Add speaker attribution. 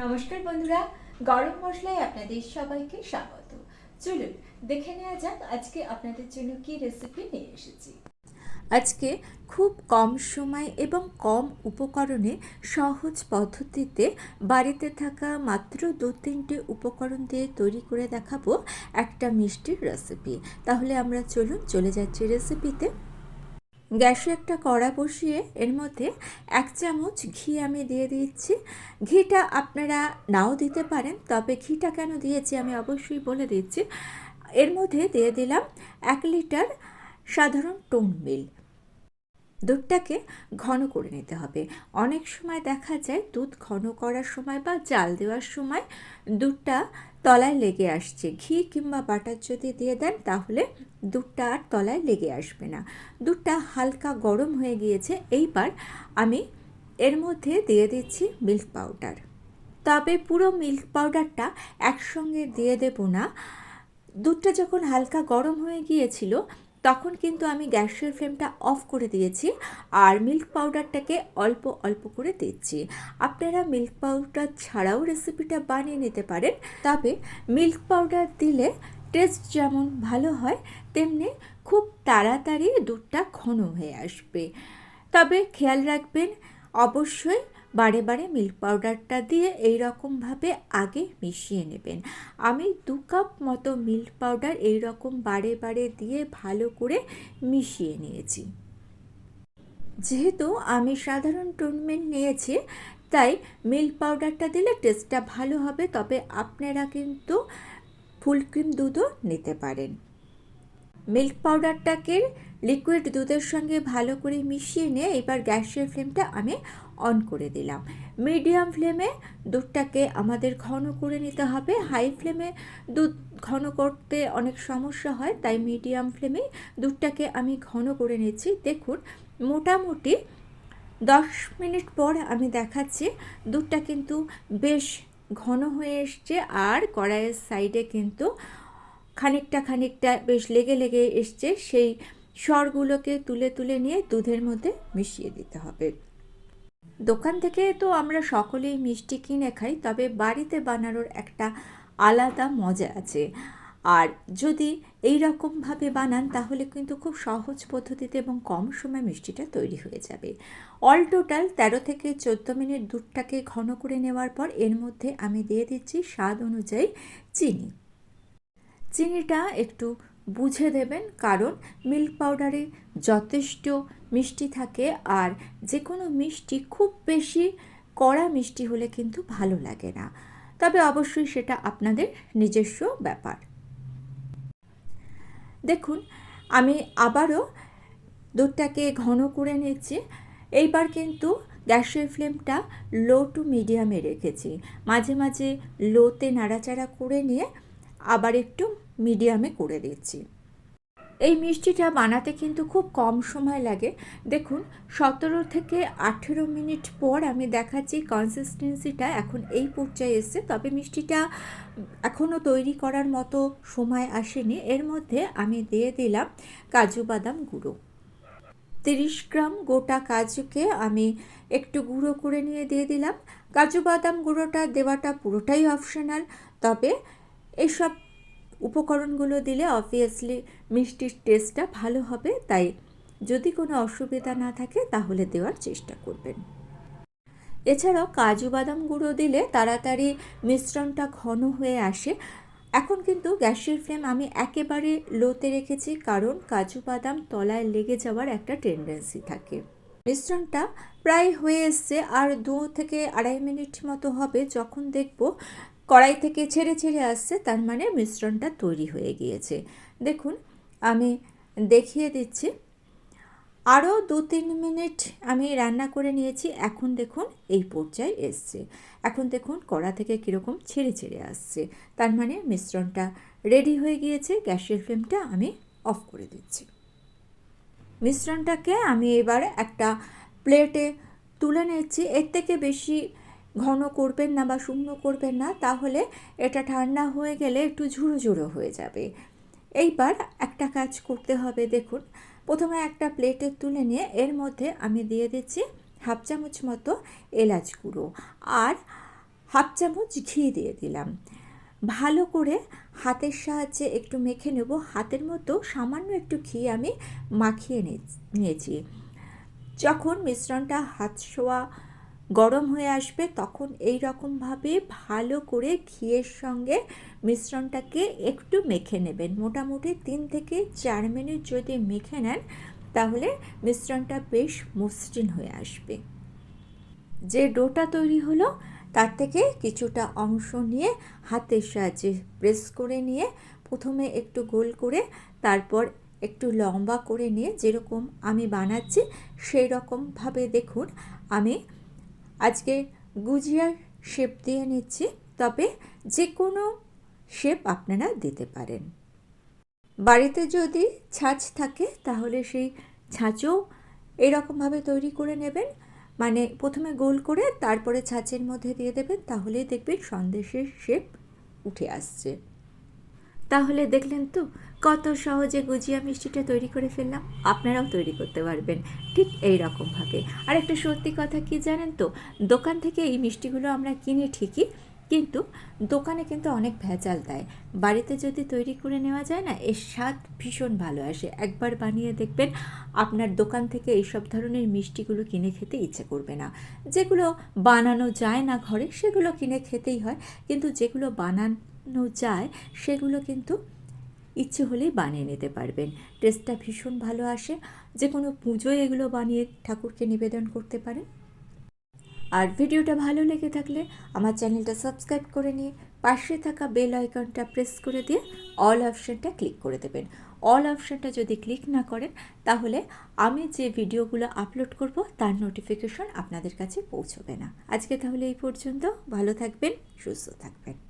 Speaker 1: নমস্কার বন্ধুরা, গরম মশলায় আপনাদের সবাইকে স্বাগত। চলুন, দেখে নেওয়া যাক আজকে আপনাদের জন্য কি রেসিপি নিয়ে এসেছি।
Speaker 2: আজকে খুব কম সময় এবং কম উপকরণে সহজ পদ্ধতিতে বাড়িতে থাকা মাত্র দু তিনটে উপকরণ দিয়ে তৈরি করে দেখাবো একটা মিষ্টির রেসিপি তাহলে আমরা চলুন চলে যাচ্ছি রেসিপিতে গ্যাসে একটা কড়া বসিয়ে এর মধ্যে এক চামচ ঘি আমি দিয়ে দিচ্ছি। ঘিটা আপনারা নাও দিতে পারেন, তবে ঘিটা কেন দিয়েছি আমি অবশ্যই বলে দিচ্ছি। এর মধ্যে দিয়ে দিলাম এক লিটার সাধারণ টোন মিল দুধটাকে ঘন করে নিতে হবে। অনেক সময় দেখা যায় দুধ ঘন করার সময় বা জাল দেওয়ার সময় দুধটা তলায় লেগে আসছে। ঘি কিংবা বাটার যদি দিয়ে দেন তাহলে দুধটা আর তলায় লেগে আসবে না। দুধটা হালকা গরম হয়ে গিয়েছে। এইবার আমি এর মধ্যে দিয়ে দিচ্ছি মিল্ক পাউডার। তবে পুরো মিল্ক পাউডারটা একসঙ্গে দিয়ে দেব না। দুধটা যখন হালকা গরম হয়ে গিয়েছিল তখন কিন্তু আমি গ্যাসের ফ্লেমটা অফ করে দিয়েছি আর মিল্ক পাউডারটাকে অল্প অল্প করে দিচ্ছি। আপনারা মিল্ক পাউডার ছাড়াও রেসিপিটা বানিয়ে নিতে পারেন। তবে মিল্ক পাউডার দিলে টেস্ট যেমন ভালো হয়, তেমনি খুব তাড়াতাড়ি দুধটা ঘন হয়ে আসবে। তবে খেয়াল রাখবেন, অবশ্যই বারে বারে মিল্ক পাউডারটা দিয়ে এই রকমভাবে আগে মিশিয়ে নেবেন। আমি দু কাপ মতো মিল্ক পাউডার এই রকম বারে বারে দিয়ে ভালো করে মিশিয়ে নিয়েছি। যেহেতু আমি সাধারণ টুর্নামেন্ট নিয়েছি, তাই মিল্ক পাউডারটা দিলে টেস্টটা ভালো হবে, তবে আপনারা কিন্তু ফুল ক্রিম দুধও নিতে পারেন। মিল্ক পাউডারটাকে লিকুইড দুধের সঙ্গে ভালো করে মিশিয়ে নিয়ে এবার গ্যাসের ফ্লেমটা আমি অন করে দিলাম। মিডিয়াম ফ্লেমে দুধটাকে আমাদের ঘন করে নিতে হবে। হাই ফ্লেমে দুধ ঘন করতে অনেক সমস্যা হয়, তাই মিডিয়াম ফ্লেমে দুধটাকে আমি ঘন করে নিচ্ছি দেখুন, মোটামুটি দশ মিনিট পর আমি দেখাচ্ছি, দুধটা কিন্তু বেশ ঘন হয়ে এসছে আর কড়াইয়ের সাইডে কিন্তু খানিকটা খানিকটা বেশ লেগে লেগে এসছে। সেই স্বরগুলোকে তুলে তুলে নিয়ে দুধের মধ্যে মিশিয়ে দিতে হবে। দোকান থেকে তো আমরা সকলেই মিষ্টি কিনে খাই, তবে বাড়িতে বানানোর একটা আলাদা মজা আছে। আর যদি এই রকমভাবে বানান, তাহলে কিন্তু খুব সহজ পদ্ধতিতে এবং কম সময় মিষ্টিটা তৈরি হয়ে যাবে। অল টোটাল তেরো থেকে চোদ্দ মিনিট দুধটাকে ঘন করে নেওয়ার পর এর মধ্যে আমি দিয়ে দিচ্ছি স্বাদ অনুযায়ী চিনি। চিনিটা একটু বুঝে দেবেন, কারণ মিল্ক পাউডারে যথেষ্ট মিষ্টি থাকে আর যে কোনো মিষ্টি খুব বেশি কড়া মিষ্টি হলে কিন্তু ভালো লাগে না। তবে অবশ্যই সেটা আপনাদের নিজস্ব ব্যাপার। দেখুন, আমি আবারও দুধটাকে ঘন করে নিচ্ছি এইবার কিন্তু গ্যাসের ফ্লেমটা লো টু মিডিয়ামে রেখেছি। মাঝে মাঝে লোতে নাড়াচাড়া করে নিয়ে আবার একটু মিডিয়ামে করে দিচ্ছি। এই মিষ্টিটা বানাতে কিন্তু খুব কম সময় লাগে। দেখুন, সতেরো থেকে আঠেরো মিনিট পর আমি দেখাচ্ছি কনসিস্টেন্সিটা এখন এই পর্যায়ে এসছে। তবে মিষ্টিটা এখনও তৈরি করার মতো সময় আসেনি। এর মধ্যে আমি দিয়ে দিলাম কাজু বাদাম গুঁড়ো। তিরিশ গ্রাম গোটা কাজুকে আমি একটু গুঁড়ো করে নিয়ে দিয়ে দিলাম। কাজু বাদাম গুঁড়োটা দেওয়াটা পুরোটাই অপশনাল তবে এসব উপকরণগুলো দিলে অবভিয়াসলি মিষ্টির টেস্টটা ভালো হবে, তাই যদি কোনো অসুবিধা না থাকে তাহলে দেওয়ার চেষ্টা করবেন। এছাড়াও কাজু বাদাম গুঁড়ো দিলে তাড়াতাড়ি মিশ্রণটা ঘন হয়ে আসে। এখন কিন্তু গ্যাসের ফ্লেম আমি একেবারে লোতে রেখেছি, কারণ কাজু বাদাম তলায় লেগে যাওয়ার একটা টেন্ডেন্সি থাকে। মিশ্রণটা প্রায় হয়ে এসছে, আর দু থেকে আড়াই মিনিট মতো হবে, যখন দেখব কড়াই থেকে ছেড়ে ছেড়ে আসছে, তার মানে মিশ্রণটা তৈরি হয়ে গিয়েছে। দেখুন, আমি দেখিয়ে দিচ্ছি। আরও দু তিন মিনিট আমি রান্না করে নিয়েছি। এখন দেখুন, এই পর্যায়ে এসছে। এখন দেখুন, কড়া থেকে কীরকম ছেড়ে ছেড়ে আসছে। তার মানে মিশ্রণটা রেডি হয়ে গিয়েছে। গ্যাসের ফ্লেমটা আমি অফ করে দিচ্ছি। মিশ্রণটাকে আমি এবার একটা প্লেটে তুলে নিচ্ছি। এর থেকে বেশি ঘন করবেন না বা শুকনো করবেন না, তাহলে এটা ঠান্ডা হয়ে গেলে একটু ঝুড়ো ঝুড়ো হয়ে যাবে। এইবার একটা কাজ করতে হবে, দেখুন। প্রথমে একটা প্লেটে তুলে নিয়ে এর মধ্যে আমি দিয়ে দিচ্ছি হাফ চামচ মতো এলাচ গুঁড়ো আর হাফ চামচ ঘি দিয়ে দিলাম। ভালো করে হাতের সাহায্যে একটু মেখে নেব। হাতের মতো সামান্য একটু ঘি আমি মাখিয়ে নিয়েছি। যখন মিশ্রণটা হাত শোয়া গরম হয়ে আসবে, তখন এই রকমভাবে ভালো করে ঘিয়ের সঙ্গে মিশ্রণটাকে একটু মেখে নেবেন। মোটামুটি তিন থেকে চার মিনিট যদি মেখে নেন, তাহলে মিশ্রণটা বেশ মসৃণ হয়ে আসবে। যে ডোটা তৈরি হলো, তার থেকে কিছুটা অংশ নিয়ে হাতের সাহায্যে প্রেস করে নিয়ে, প্রথমে একটু গোল করে, তারপর একটু লম্বা করে নিয়ে, যেরকম আমি বানাচ্ছি সেই রকমভাবে দেখুন, আমি আজকে গুজিয়ার শেপ দিয়ে নিচ্ছি, তবে যে কোনো শেপ আপনারা দিতে পারেন। বাড়িতে যদি ছাঁচ থাকে, তাহলে সেই ছাঁচও এরকমভাবে তৈরি করে নেবেন। মানে প্রথমে গোল করে তারপরে ছাঁচের মধ্যে দিয়ে দেবেন, তাহলেই দেখবেন সন্দেশের শেপ উঠে আসছে। তাহলে দেখলেন তো কত সহজে গুজিয়া মিষ্টিটা তৈরি করে ফেললাম, আপনারাও তৈরি করতে পারবেন, ঠিক এই রকমভাবে আর একটা সত্যি কথা কি জানেন তো, দোকান থেকে এই মিষ্টিগুলো আমরা কিনি ঠিকই, কিন্তু দোকানে কিন্তু অনেক ভেজাল দেয়। বাড়িতে যদি তৈরি করে নেওয়া যায় না, এর স্বাদ ভীষণ ভালো আসে। একবার বানিয়ে দেখবেন, আপনার দোকান থেকে এইসব ধরনের মিষ্টিগুলো কিনে খেতে ইচ্ছে করবে না। যেগুলো বানানো যায় না ঘরে, সেগুলো কিনে খেতেই হয়, কিন্তু যেগুলো বানানো যায়, সেগুলো কিন্তু ইচ্ছে হলেই বানিয়ে নিতে পারবেন। টেস্টটা ভীষণ ভালো আসে। যে কোনো পুজোয় এগুলো বানিয়ে ঠাকুরকে নিবেদন করতে পারেন। আর ভিডিওটা ভালো লেগে থাকলে আমার চ্যানেলটা সাবস্ক্রাইব করে নিয়ে পাশে থাকা বেল আইকনটা প্রেস করে দিয়ে অল অপশানটা ক্লিক করে দেবেন। অল অপশানটা যদি ক্লিক না করেন, তাহলে আমি যে ভিডিওগুলো আপলোড করব, তার নোটিফিকেশন আপনাদের কাছে পৌঁছবে না। আজকে তাহলে এই পর্যন্ত। ভালো থাকবেন, সুস্থ থাকবেন।